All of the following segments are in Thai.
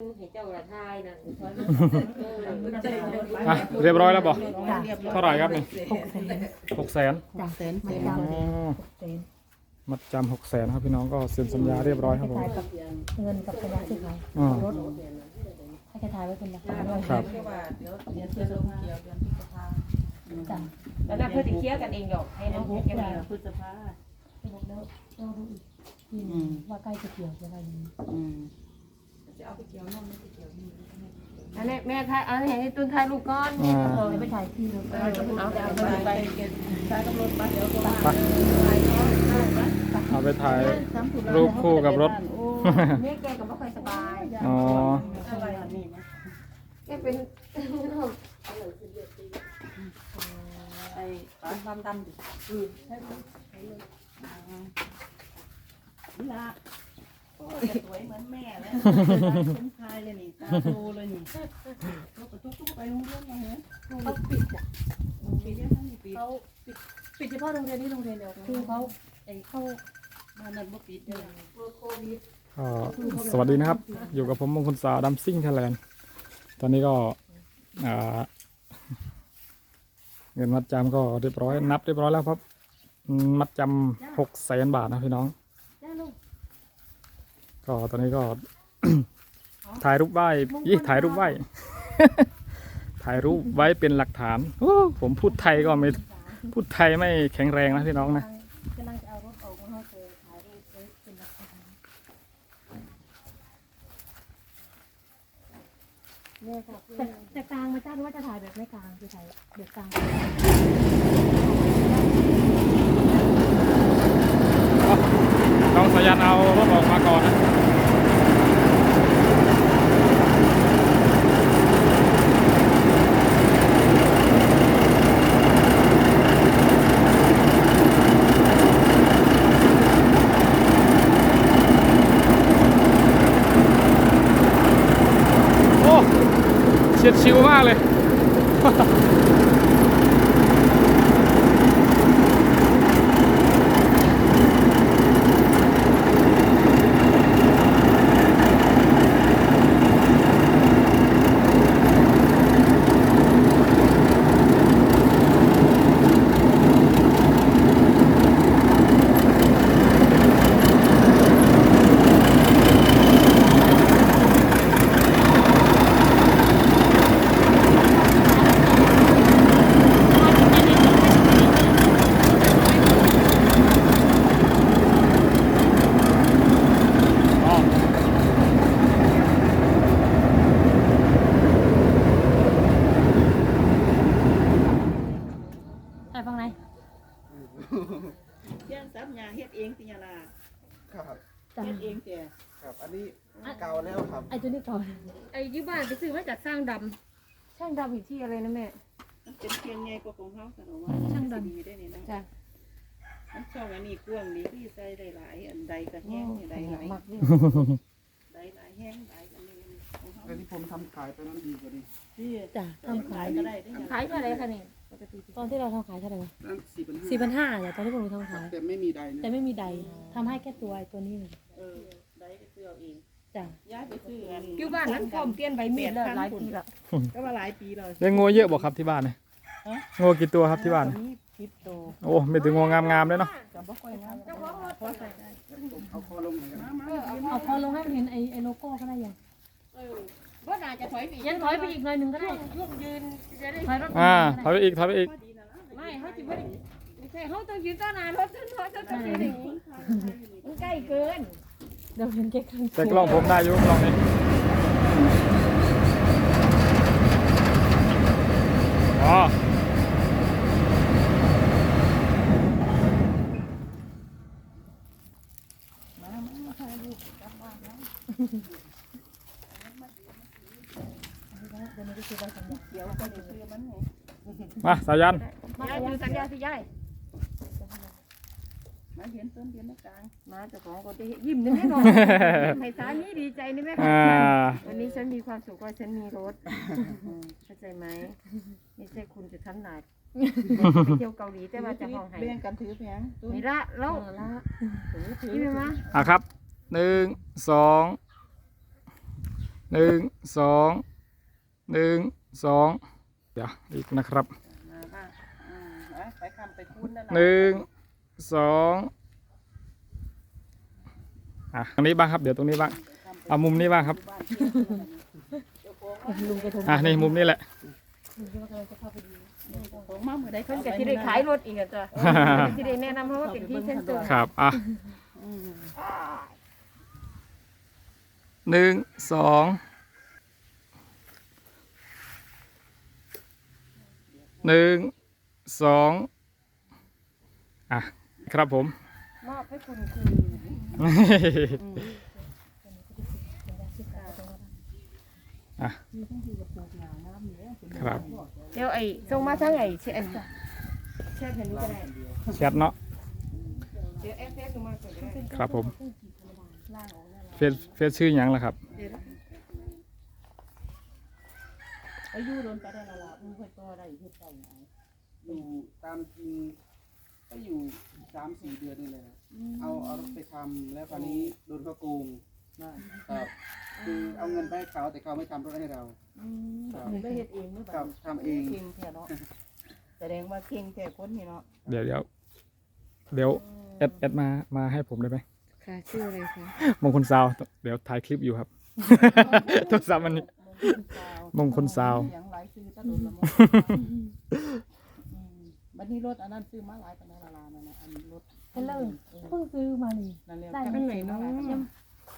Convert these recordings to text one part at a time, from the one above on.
ให้เจ้าละทายนะอะเรียบร้อยแล้วบอกจ้ะเท่าไหร่ครับนี่ หกแสนหกแสนจ้ะมัดอ๋จำอมัดจำหกแสนครับพี่น้องก็เซ็นสัญญาเรียบร้อยครับผมถ่ายกับเงินกับสัญญาซื้อขายอ่ารถให้กระถ่ายไว้เป็นราคาด้วยครับ เดี๋ยวเดี๋ยวเดือนเกี่ยวเดือนพฤษภาจ้ะแล้วน่าเพื่อจะเคลียร์กันเองหรอกให้น้องหกแค่เดืมาอนพฤษภาไปบอกแล้วเราดูอีกทีหนึงว่าใกล้จะเกี่ยวจะอะไรดีอืม อันนี้แม่ทายอันนี้ให้ตุ้นทายลูกก้อนอ่า เออไปถ่ายที่เลยเอาไปเอาไปไปไปเก็บใช้ตำรวจมาเดี๋ยวก็ไปเอาไปถ่าย รูปคู่กับรถแม่แกก็ไม่ค่อยสบายอ๋อ อะไรนี่นะแกเป็นไอ้ปานความดำดิอืมใช่ไหมนี่ละ โอ้ยสวยเหมือนแม่เลยสมชายเลยนี่ตาโตเลยนี่ลูกกระตุกไปโรงเรียนมาเหรอเขาปิดอะปีเดียวนั่นปีเขาปิดปิดเฉพาะโรงเรียนนี้โรงเรียนเดียวคือเขาไอ้เข้ามานั่นบ่ปีเดียวก็สวัสดีนะครับ อยู่กับผมมงคลสาวดัมซิ่งไทยแลนด์ตอนนี้ก็อ่าเงินมัดจำก็เรียบร้อย นับเรียบร้อยแล้วครับอืมมัดจำหกแสนบาทนะพี่น้องได้ลูก ก็ตอนนี้ก็ ถ่ายรูปไหว้ยี่ถ่ายรูปไหว้ ถ่ายรูปไว้เป็นหลักฐานโอ้ผมพูดไทยก็ไม่พูดไทยไม่แข็งแรงนะพี่น้องนะกำลังจะเอารถออกมาให้เธอถ่ายรูปไว้เป็นหลักฐานเนี่ยค่ะแต่แต่กลางไม่จ้าหรือว่าจะถ่ายแบบไม่กลางคือถ่ายแบบกลางน้องสายันเอารถออกมาก่อนนะ เฉียดชิวมากเลย อ๋อ ถ่ายฟังไหน เรื่องซับยาเฮ็ดเองติยาลา ครับ จ้ะ เฮ็ดเองแต่ ครับ อันนี้เก่าแล้ว ครับไอ้ตัวนี้ก่อนไอ้ยี่บ้านไปซื้อมาจากสร้างดำช่างดำอยู่ที่อะไรนะแม่ มันเป็นเพียงไงก็ของเฮาสนว่าช่างดำ ดีได้นี่นะจ้ะมันช่องอันนี้กว้างดีที่ใส่ได้หลายอันใดก็แห้งใดหลายหมักนี่ใดหลายแห้งหลายอันนี้ของเฮาแต่ที่ผมทำขายไปนั้นดีกว่านี้ที่จ้ะทำขาย ก็ได้ได้ขายเท่าไหรคะนี่ปกติตอนที่เราทำขายเท่าไหร่วะนั่นสี่พันห้าสี่พันห้าแต่ตอนที่ผมทำขาย แต่ไม่มีใดนะแต่ไม่มีใดทำให้แค่ตัวไอ้ตัวนี้เลยเออใดก็ซื้อเอาเอง จ้ะย้ายไปซื้ออันอยู่บ้านนั้นพร้อมเปลี่ยนใบมีดแล้วหลายปีละก็ว่าหลายปีแล้วเลี้ยงงูเยอะบอกครับที่บ้านเนี่ยฮะงูกี่ตัวครับที่บ้าน มีคลิปโตโอ้ไม่ถึงงูงามๆเลยเนาะก็บ่ค่อยงามพอใส่ได้เอาคอลงหน่อยครับเอาพอลงให้มันเห็นไอ้ไอ้โลโก้ก็ได้ยังว่าน่าจะถอยไปยังถอยไปอีกหน่อยหนึ่งก็ได้ยุ่งยืนจะได้ถอยรถอ่าถอยไปอีกถอยไปอีกไม่เขาจะไม่ได้ไม่ใช่เขาต้องยืนต้นนานรถต้นรถต้นต้นนี้มันใกล้เกิน เดี๋ยวเห็นแค่ครึ่งแต่กล้องผมได้อยู่กล้องนี้อ๋อมามามาถ่ายรูปกลับบ้านนะเดี๋ยวก็จะซื้อมันไงมาสายัน มาดูสัญญาสิยาย มาเห็นต้นเดือนมะกลางมาเจ้าของก็จะยิ้มนึงแน่นอนให้สามีดีใจนี่แม่อ่า วันนี้ฉันมีความสุขว่าฉันมีรถเข้าใจไหมไม่ใช่คุณจะทำหนักไปเที่ยวเกาหลีแต่ว่าจะห้องไห้เบ่งกันถือแผงต้นไม่ละแล้วละนี่ไหมอะครับหนึ่งสองหนึ่งสองหนึ่งสองเดี๋ยวอีกนะครับมาบ้างอืมไปไปคำไปคุ้นนั่นหนึ่ง สองอะตรงนี้บ้างครับ เดี๋ยวตรงนี้บ้างเอามุมนี้บ้างครับลุงแกโทรอะนี่มุมนี้แหละลุงแกว่ากำลังจะเข้าไปดูของมาเมื่อใดเพิ่นก็สิได้ขายรถอีกอะจ้ะสิได้แนะนำเพราะว่าเป็นที่เซ็นเตอร์ครับอะอืมหนึ่งสองหนึ่งสองอะ ครับผม มอบให้คุณคืออะครับ เดี๋ยวไอ้ส่งมาทั้งไอ้แชทแชทแผ่นนี้ก็ได้แชทเนาะเดี๋ยวแอปเฟซส่งมาก่อนก็ได้ครับผมเฟซเฟซชื่อหยังล่ะครับอายุโดนไปได้และล่ะมึงเคยต่อได้เฮ็ดได้หยังอยู่ตามจริงก็อยู่ สามสี่เดือนนี่เลยนะเอาเอารถไปทำแล้วคราวนี้โดนเขาโกงน่ะครับคือเอาเงินไปให้เขาแต่เขาไม่ทำรถให้เราอืมมึงได้เฮ็ดเองหรือเปครัล่าบทำเอง เก่งแท้เนาะแสดงว่าเก่งแท้คนนี่เนาะเดี๋ยวเดี๋ยวเดี๋ยวแอดแอดมามาให้ผมได้ไหมค่ะชื่ออะไรคะมงคลซาวเดี๋ยวถ่ายคลิปอยู่ครับ โทรศัพท์มันนี่ มงคลซาวเสียงหลายซื้อตะลุนละมงอืมบัด นี้รถอันนั้นซื้อมาหลายปานใดละล่ะนั่นนะอันรถเพิ่งเลิกเพิ่งซื้อมานี่นั่นแหละได้ไม่มันไหนไหนเนาะเนาะ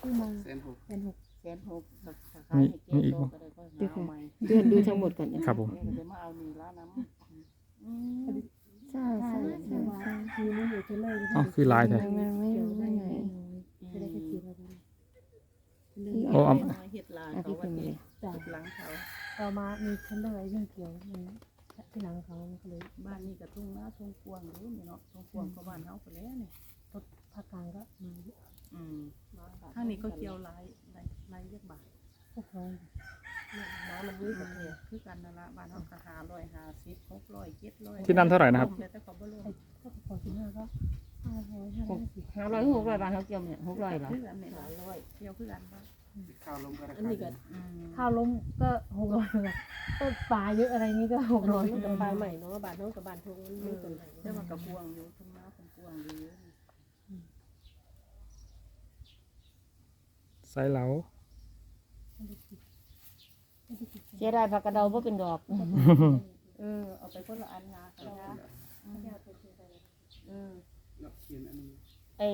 ซื้อมาเซนหกเป็นหกแสนหกสักสาขาเจ๊โตก็ได้ก็หาเอาใหม่เดือนดูทั้งหมดก่อนนะครับผมเนี่ยก็จะมาเอานี่ละน้ำใช่ใช่ใช่ใช่ว่าคือไม่อยู่จะเลิกอ๋อคือลายแท้ไม่ไม่ไม่ไงจะได้แค่คิดแล้วกันโอ้เอาเฮ็ดลานอะเขาพี่ว่าพิมพ์สิเลยจ้ะเฮ็ดหลังเขาต่อมามีเทนเลอร์เรื่องเกี่ยวมัน ที่หลังเขามันก็เลยบ้านนี้ก็ทุ่งนาทุ่งกวางอยู่นี่เนาะทุ่งกวางก็บ้านเฮาไปแล้วนี่รถภาคกลางก็มาอืมทางนี้ก็เกี่ยวหลายหลายหลายเยอะบาทพวกเราน้ำมันมือกับเธอคือกันนั่นละบ้านเฮาก็550 600 700ที่นั่นเท่าไหร่นะครับแต่เขาบ่ลงไอ้ก็พอสิบห้าก็ห้าร้อยห้าร้อยสิบห้าร้อยหกร้อยบาทเขาเกี่ยวเนี่ยหกร้อยเหรอคือกันเนี่ย500เที่ยวคือกันบ่ ข้าวลงก็ราอันคานี้ก็อืมข้าวล้มก็หกร้อยเหมือนกันต้นปลาเยอะอะไรนี่ก็หกร้อยมันกับปลายใหม่เนาะบาทน้องกับบาททงมันไม่เป็นไรแต่ว่าก็กวางอยู่ทุ่งนาทุ่งกวางอยู่ไซส์เหลาเสียดายผักกระเดาเพราะเป็นดอก เออเอาไปคนละอันนะก็ได้อืมเนาะเขียนอันนี้ ไอ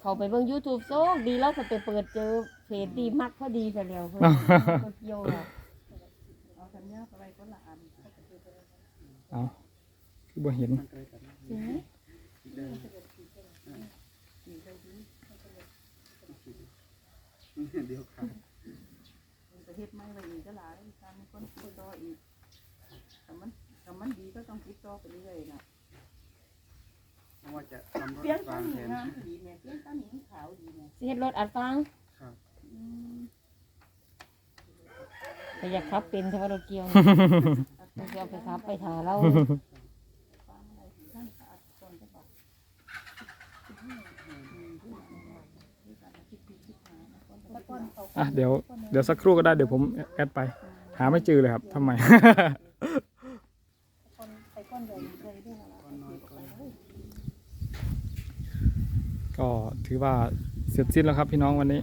เขาไปเบิ่ง YouTube โซกดีแล้วก็ไปเปิดเจอเพจดีมักพอดีซะแล้วเพิ่นก็เกี่ยวอะเอาสัญญาไปคนละอันเอาคือบ่เห็นมันก็เลยกันเดินเดียวครับประเทศไม่ไปอีกก็หลายการมีคนติดต่ออีกแต่มันแต่มันดีก็ต้องติดต่อไปเรื่อยนะ เพราะว่าจะทำรถเปลี่ยนวาตั้งงแผนี้นงามดีแม่เปลี่ยนตั้งนี้ขาวดีแม่สิเฮ็ดรถอัดฟังครับแต่อยากขับเป็นแต่ว่ารถเกี่ยวต้องเอาไปขับไปถ่าเราฟังอะไรถึงท่านขาดตอนจะบอกอะเดี๋ยวเดี๋ยวสักครู่ก็ได้เดี๋ยวผมแอดไป หาไม่เจอเลยครับทำไมไปก้อนใหญ่เลยด้วยนะ ก้อนน้อยก้อน ก็ถือว่าเสร็จสิ้นแล้วครับพี่น้องวันนี้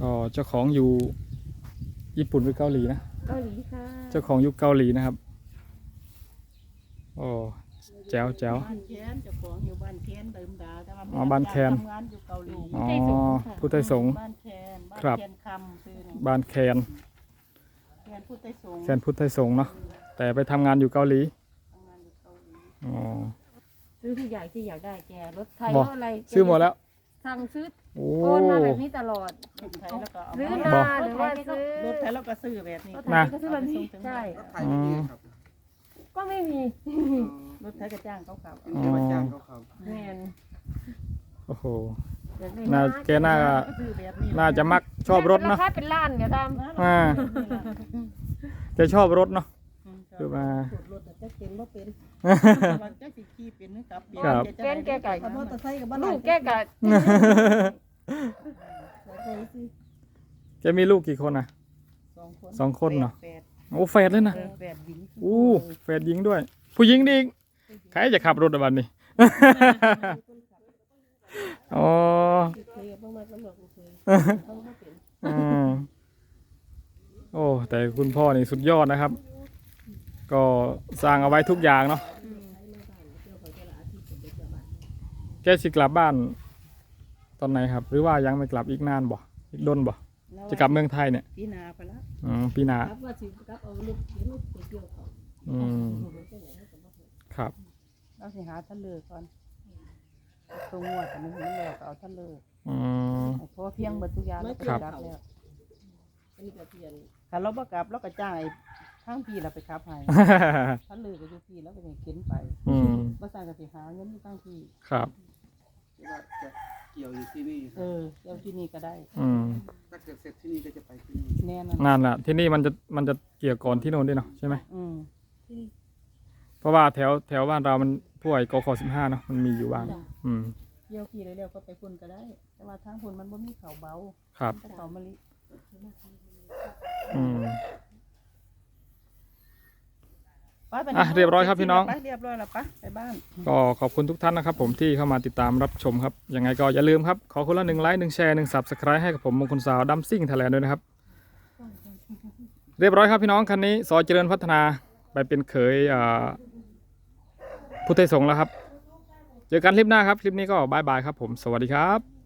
ก็เจ้าของอยู่ญี่ปุ่นหรือเกาหลีนะเกาหลีค่ะเจ้าของอยู่เกาหลีนะครับโอ้แจ๋วแจ๋ว บ้านแคนเจ้าของอยู่บ้านแคนเดิมดาวแต่ว่าอ๋อบ้านแคน ทำงานอยู่เกาหลีอ๋อพุทธสงฆ์ บ้านแคนบ้านครับ แคนคำคือบ้านแคนแคนพุทธสงฆ์แคนพุทธสงฆ์เนาะแต่ไปทำงานอยู่เกาหลีทำงานอยู่เกาหลีอ๋อ ซื้อทุกอย่างที่อยากได้แกรถไทยบอกรถอะไรแกซื้อหมดแล้ว สั่งซื้อโอ้ โอนมาแบบนี้ตลอดรถไทยแล้วก็เอาซื้อมานาหรือว่าซื้อรถไทยแล้วก็ซื้อแบบนี้รถไทยก็ซื้อแบบนี้ใช่รถไทยไม่มีครับก็ไม่มีรถไทยก็จ้างเขาขับเป็นเจ้าว่าจ้างเขาครับแมนโอ้โหอยากได้น่าแกน่าก็ซื้อแบบนี้น่าจะมักชอบรถเนาะราคาเป็นล้านเดี๋ยวตามอ่าแกชอบรถเนาะคือมาสูตรรถอะจะเป็นบ่เป็น มันจะสิขี่เป็นหรือกลับครับแกนแกไก่ขับมอเตอร์ไซค์กับบ้านลูกแกไก่แกมีลูกกี่คนอะ สองคนสองคนเนอะแปดโอ้แฝดเลยนะเออแปดหญิงอู้แฝดหญิงด้วย ผู้หญิงดีอีกใครจะขับรถอะบันนี้ อ๋อเคยบ้างมาตำรวจเคยเขาบ่เป็นอืมโอ้แต่คุณพ่อนี่สุดยอดนะครับ ก็สร้างเอาไว้ทุกอย่างเนาะแกสิกลับบ้าน ตอนไหนครับ หรือว่ายังไม่กลับอีกนานบ่อีกดนบ่แล้วจะกลับเมืองไทยเนี่ยพี่นาไปแล้วอืมปีหน้าครับว่าสิครับเอาลูกเขียนลูกไปเกี่ยวเขาอืมครับเราสิหาทะเลก่อนตรงงวดกันนี้มันแล้วก็เอาทะเลอืมเพราะว่าเพียงเบิดทุกอย่างแล้วก็ครับกลับแล้วอันนี้ก็เทียนถ้าเราบ่กลับเราก็จ้าง ไอ้ข้างพี่เราไปขับให้ทะเลก็อยู่พี่แล้วก็จะเข็นไปอืมบ่สั่งก็สิหาเงินที่ข้างพี่ครับ ว่าจะเกี่ยวอยู่ที่นี่เออเจ้าที่นี่ก็ได้ อืมถ้าเกิดเสร็จที่นี่ก็จะไปที่นี่แน่นอนนั่นแหละที่นี่มันจะมันจะเกี่ยวก่อนที่โน่นด้วยเนาะใช่ไหมอืมเพราะว่าแถวแถวบ้านเรามันพวกไอ้กคสิบห้าเนาะมันมีอยู่บ้างอืมเที่ยวพี่เร็วๆก็ไปพุ่นก็ได้ แต่ว่าทางพุ่นมันบ่มีเขาเบาครับแต่เขามะลิอืม ไปไปอะเรียบร้อยครับพี่น้อง ไปเรียบร้อยแล้วปะไปบ้าน ก็ขอบคุณทุกท่านนะครับผมที่เข้ามาติดตามรับชมครับ ยังไงก็อย่าลืมครับ ขอคนละหนึ่งไลค์หนึ่งแชร์หนึ่งสับสไครต์ให้กับผมมงคลสาวดัมซิ่งไทยแลนด์ด้วยนะครับ เรียบร้อยครับพี่น้องคันนี้ซอยเจริญพัฒนาไปเป็นเขยอ่าพุทธไทยสงฆ์แล้วครับ เจอกันคลิปหน้าครับ คลิปนี้ก็บายบายครับผมสวัสดีครับ